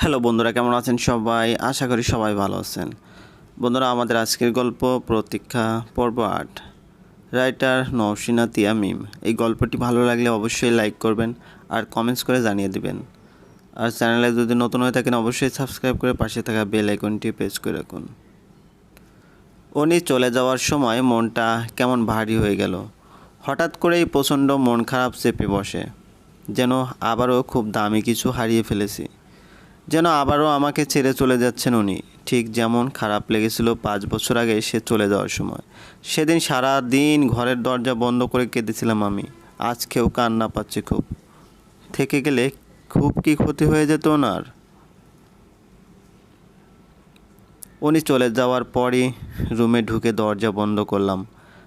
Hello বন্ধুরা, কেমন আছেন সবাই? আশা করি সবাই ভালো আছেন। বন্ধুরা, আমাদের আজকের গল্প প্রতীক্ষা পর্ব আট। রাইটার নৌসিনা তিয়ামিম। এই গল্পটি ভালো লাগলে অবশ্যই লাইক করবেন আর কমেন্টস করে জানিয়ে দেবেন। আর চ্যানেলে যদি নতুন হয়ে থাকেন, অবশ্যই সাবস্ক্রাইব করে পাশে থাকা বেল আইকনটি প্রেস করে রাখুন। উনি চলে যাওয়ার সময় মনটা কেমন ভারী হয়ে গেল। হঠাৎ করেই প্রচণ্ড মন খারাপ চেপে বসে। যেন আবারও খুব দামি কিছু হারিয়ে ফেলেছি। যেন আবারও আমাকে ছেড়ে চলে যাচ্ছেন উনি। ঠিক যেমন খারাপ লেগেছিল পাঁচ বছর আগে সে চলে যাওয়ার সময়। সেদিন সারা দিন ঘরের দরজা বন্ধ করে কেঁদেছিলাম আমি। আজকেও কান্না পাচ্ছে খুব। থেকে গেলে খুব কি ক্ষতি হয়ে যেত ওনার? উনি চলে যাওয়ার পরই রুমে ঢুকে দরজা বন্ধ করলাম।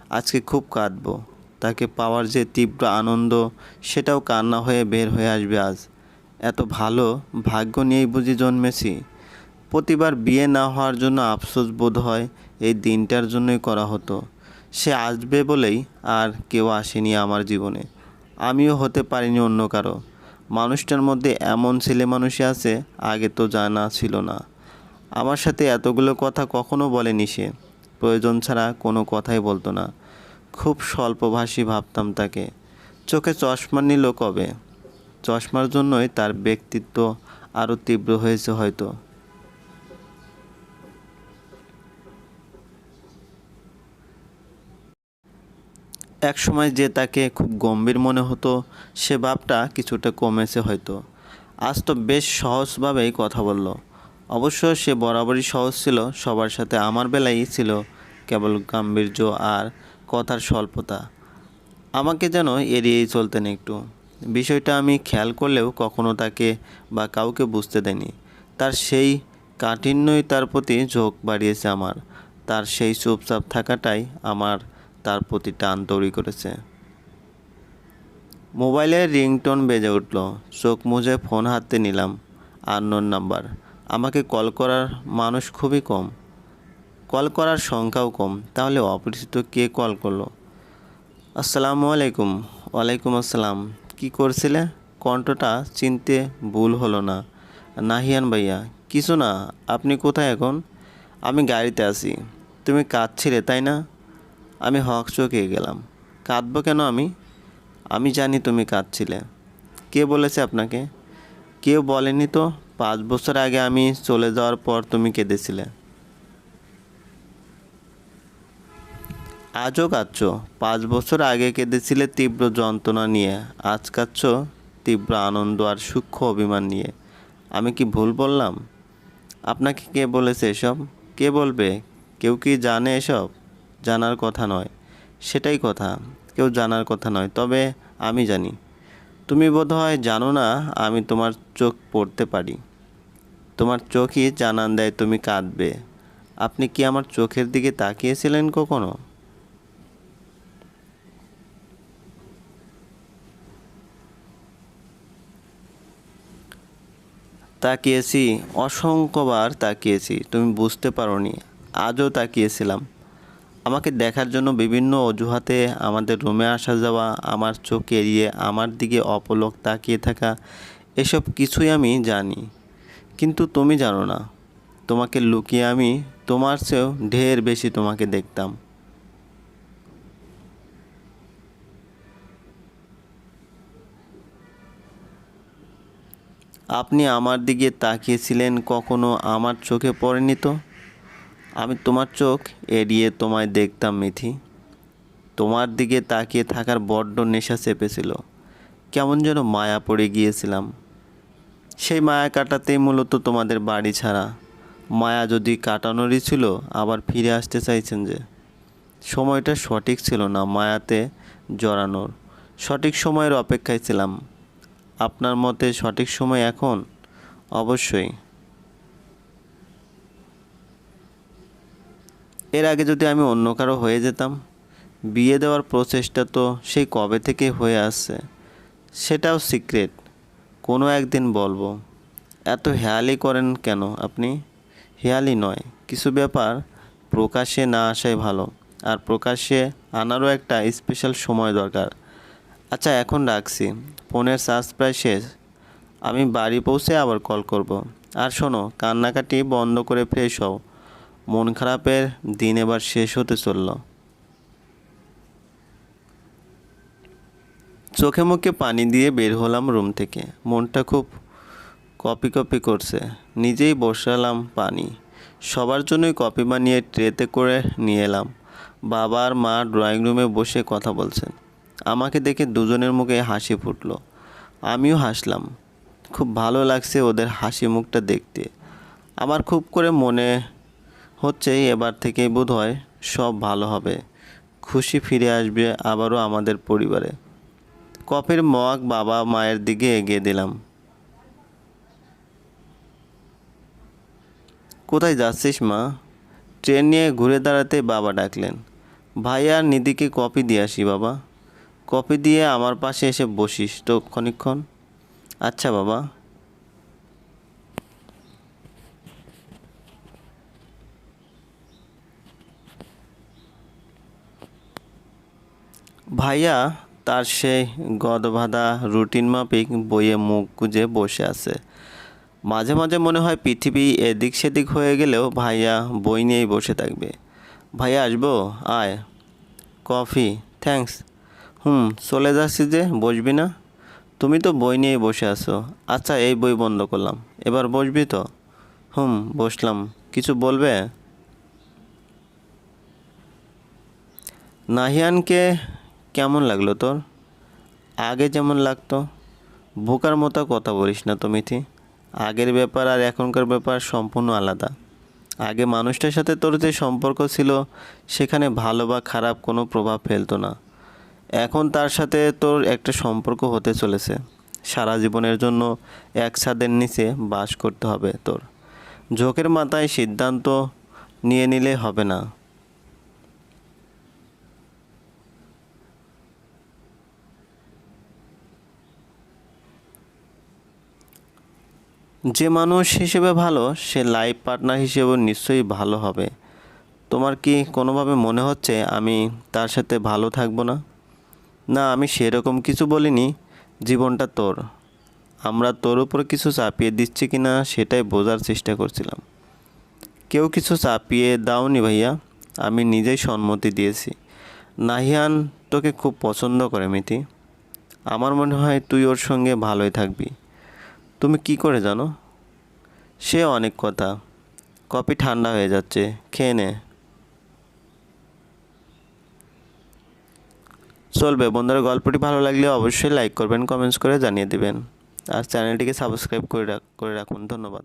আজকে খুব কাঁদবো। তাকে পাওয়ার যে তীব্র আনন্দ, সেটাও কান্না হয়ে বের হয়ে আসবে আজ। এত ভালো ভাগ্য নিয়েই বুঝি জন্মেছি। প্রতিবার বিয়ে না হওয়ার জন্য আফসোস বোধ হয় এই দিনটার জন্যই করা হতো। সে আসবে বলেই আর কেউ আসেনি আমার জীবনে। আমিও হতে পারিনি অন্য কারও। মানুষটার মধ্যে এমন ছেলে মানুষই আছে, আগে তো জানা ছিল না। আমার সাথে এতগুলো কথা কখনো বলেনি সে। প্রয়োজন ছাড়া কোনো কথাই বলতো না। খুব স্বল্পভাষী ভাবতাম তাকে। চোখে চশমা নিল কবে? চশমার জন্যই তার ব্যক্তিত্ব আরও তীব্র হয়েছে হয়তো। এক সময় যে তাকে খুব গম্ভীর মনে হতো, সে ভাবটা কিছুটা কমেছে হয়তো। আজ তো বেশ সহজভাবেই কথা বলল। অবশ্য সে বরাবরই সহজ ছিল, সবার সাথে আমার বেলায় ছিল কেবল গাম্ভীর্য আর কথার স্বল্পতা। আমাকে যেন এড়িয়েই চলতেন একটু। বিষয়টা আমি খেয়াল করলেও কখনো তাকে বা কাউকে বুঝতে দেয়নি। তার সেই কাঠিন্যই তার প্রতি ঝোঁক বাড়িয়েছে আমার। তার সেই চুপচাপ থাকাটাই আমার তার প্রতি টান তৈরি করেছে। মোবাইলের রিংটোন বেজে উঠল। চোখ মুজে ফোন হাতে নিলাম। Unknown number. আমাকে কল করার মানুষ খুবই কম। কল করার সংখ্যাও কম। তাহলে অপরিচিত কে কল করল? আসসালামু আলাইকুম। ওয়ালাইকুম আসসালাম। কি করছিলে? কণ্ঠটা চিনতে ভুল হলো না। নাহিয়ান ভাইয়া, কিছু না, আপনি কোথায় এখন? আমি গাড়িতে আছি। তুমি কাঁদছিলে, তাই না? আমি হক চোখে গেলাম। কাঁদবো কেন আমি? আমি জানি তুমি কাঁদছিলে। কে বলেছে আপনাকে? কেউ বলেনি তো? পাঁচ বছর আগে আমি চলে যাওয়ার পর তুমি কেঁদেছিলে। আজও কাঁদছ? পাঁচ বছর আগে কেঁদেছিলে তীব্র যন্ত্রণা নিয়ে। আজ কাঁদছ তীব্র আনন্দ আর সূক্ষ্ম অভিমান নিয়ে। আমি কি ভুল বললাম? আপনাকে কে বলেছে এসব? কে বলবে? কেউ কি জানে এসব? জানার কথা নয়। সেটাই কথা। কেউ জানার কথা নয়, তবে আমি জানি। তুমি বোধহয় জানো না আমি তোমার চোখ পড়তে পারি। তোমার চোখই জানান দেয় তুমি কাঁদবে। আপনি কি আমার চোখের দিকে তাকিয়েছিলেন কখনো? তাকিয়েছি, অসংখ্যবার তাকিয়েছি, তুমি বুঝতে পারোনি, আজও তাকিয়েছিলাম। আমাকে দেখার জন্য বিভিন্ন অজুহাতে আমাদের রুমে আসা যাওয়া, আমার চোখ এড়িয়ে আমার দিকে অপলক তাকিয়ে থাকা, এসব কিছুই আমি জানি। কিন্তু তুমি জানো না, তোমাকে লুকিয়ে আমি তোমার চেয়েও ঢের বেশি তোমাকে দেখতাম। আপনি আমার দিকে তাকিয়েছিলেন কখনো আমার চোখে পড়েনি তো? আমি তোমার চোখ এড়িয়ে তোমায় দেখতাম, মিথি। তোমার দিকে তাকিয়ে থাকার বড্ড নেশা চেপেছিল। কেমন যেন মায়া পড়ে গিয়েছিলাম। সেই মায়া কাটাতেই মূলত তোমাদের বাড়ি ছাড়া। মায়া যদি কাটানোরই ছিল, আবার ফিরে আসতে চাইছেন যে। সময়টা সঠিক ছিল না মায়াতে জড়ানোর। সঠিক সময়ের অপেক্ষায় ছিলাম। আপনার মতে সঠিক সময় এখন? অবশ্যই। এর আগে যদি আমি অন্য কারও হয়ে যেতাম, বিয়ে দেওয়ার প্রচেষ্টা তো সেই কবে থেকে হয়ে আসছে, সেটাও সিক্রেট। কোনো একদিন বলব, এত হেয়ালি করেন কেন আপনি? হেয়ালি নয়, কিছু ব্যাপার প্রকাশ্যে না আসাই ভালো। আর প্রকাশ্যে আনারও একটা স্পেশাল সময় দরকার। আচ্ছা এখন রাখছি। ফোনের চার্জ প্রায় শেষ। আমি বাড়ি পৌঁছে আবার কল করব। আর শোনো, কান্নাকাটি বন্ধ করে ফ্রেশ হও। মন খারাপের দিন এবার শেষ হতে চলল। চোখে মুখে পানি দিয়ে বের হলাম রুম থেকে। মনটা খুব কপি কপি করছে। নিজেই বসালাম পানি। সবার জন্যই কপি বানিয়ে ট্রেতে করে নিয়ে এলাম। বাবা আর মা ড্রয়িং রুমে বসে কথা বলছেন। আমাকে দেখে দুজনের মুখে হাসি ফুটলো। আমিও হাসলাম। খুব ভালো লাগছে ওদের হাসি মুখটা দেখতে। আমার খুব করে মনে হচ্ছে এবার থেকেই বোধ হয় সব ভালো হবে। খুশি ফিরে আসবে আবারও আমাদের পরিবারে। কফির মগ বাবা মায়ের দিকে এগিয়ে দিলাম। কোথায় যাচ্ছিস মা? ট্রেন নিয়ে ঘুরে দাঁড়াতে বাবা ডাকলেন। ভাই আর নিধিকে কপি দিয়ে আসি বাবা। কপি দিয়ে আমার পাশে এসে বসিস তো ক্ষণিক্ষণ আচ্ছা বাবা। ভাইয়া, তার সেই গদবাঁধা রুটিন মাফিক বইয়ে মুখ গুজে বসে আছে। মাঝে মাঝে মনে হয় পৃথিবী এদিক সেদিক হয়ে গেলেও ভাইয়া বই নিয়েই বসে থাকবে। ভাইয়া, আসব? আয়। Coffee, thanks. হুম। চলে যাচ্ছি যে, বসবি না? তুমি তো বই নিয়েই বসে আছো। আচ্ছা এই বই বন্ধ করলাম। এবার বসবি তো? হুম, বসলাম। কিছু বলবে? নাহিয়ানকে কেমন লাগল তোর? আগে যেমন লাগতো। বোকার মতো কথা বলিস না তো, মিথি। আগের ব্যাপার আর এখনকার ব্যাপার সম্পূর্ণ আলাদা। আগে মানুষটার সাথে তোর যে সম্পর্ক ছিল, সেখানে ভালো বা খারাপ কোনো প্রভাব ফেলতো না। এখন তার সাথে তোর একটা সম্পর্ক হতে চলেছে। সারা জীবনের জন্য এক ছাদের নিচে বাস করতে হবে তোর। ঝোঁকের মাথায় সিদ্ধান্ত নিয়ে নিলে হবে না। যে মানুষ হিসেবে ভালো, সে লাইফ পার্টনার হিসেবে নিশ্চয়ই ভালো হবে। তোমার কি কোনোভাবে মনে হচ্ছে আমি তার সাথে ভালো থাকব না? না, আমি সেরকম কিছু বলিনি। জীবনটা তোর। আমরা তোর উপর কিছু চাপিয়ে দিচ্ছি কি না, সেটাই বোঝার চেষ্টা করছিলাম। কেউ কিছু চাপিয়ে দাওনি ভাইয়া। আমি নিজেই সম্মতি দিয়েছি। নাহিয়ান তোকে খুব পছন্দ করে, মিতি। আমার মনে হয় তুই ওর সঙ্গে ভালোই থাকবি। তুমি কি করে জানো? সে অনেক কথা। কফি ঠান্ডা হয়ে যাচ্ছে। খেয়ে নে। চলবে। বন্ধুরা, গল্পটি ভালো লাগলে অবশ্যই লাইক করবেন কমেন্টস করে জানিয়ে দেবেন। আর চ্যানেলটিকে সাবস্ক্রাইব করে রাখ করে রাখুন। ধন্যবাদ।